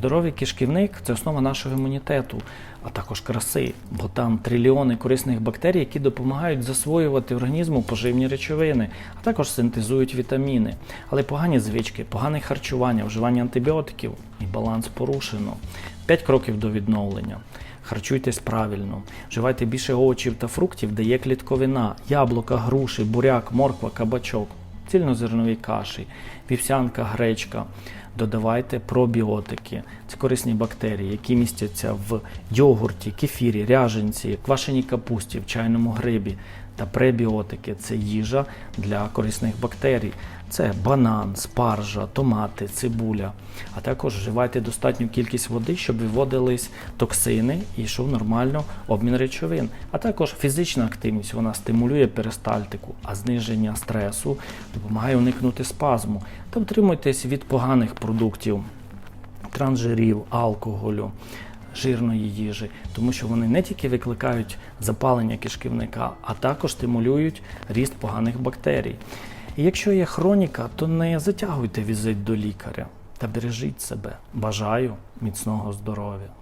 Здоровий кишківник це основа нашого імунітету, а також краси, бо там трильйони корисних бактерій, які допомагають засвоювати організму поживні речовини, а також синтезують вітаміни. Але погані звички, погане харчування, вживання антибіотиків і баланс порушено. П'ять кроків до відновлення. Харчуйтесь правильно, вживайте більше овочів та фруктів, де є клітковина, яблука, груші, буряк, морква, кабачок, цільнозернові каші, вівсянка, гречка. Додавайте пробіотики. Це корисні бактерії, які містяться в йогурті, кефірі, ряженці, квашеній капусті, в чайному грибі. Та пребіотики це їжа для корисних бактерій. Це банан, спаржа, томати, цибуля. А також вживайте достатню кількість води, щоб виводились токсини і йшов нормально обмін речовин. А також фізична активність вона стимулює перистальтику, а зниження стресу допомагає уникнути спазму. Та утримуйтесь від поганих продуктів, трансжирів, алкоголю. Жирної їжі, тому що вони не тільки викликають запалення кишківника, а також стимулюють ріст поганих бактерій. І якщо є хроніка, то не затягуйте візит до лікаря та бережіть себе. Бажаю міцного здоров'я.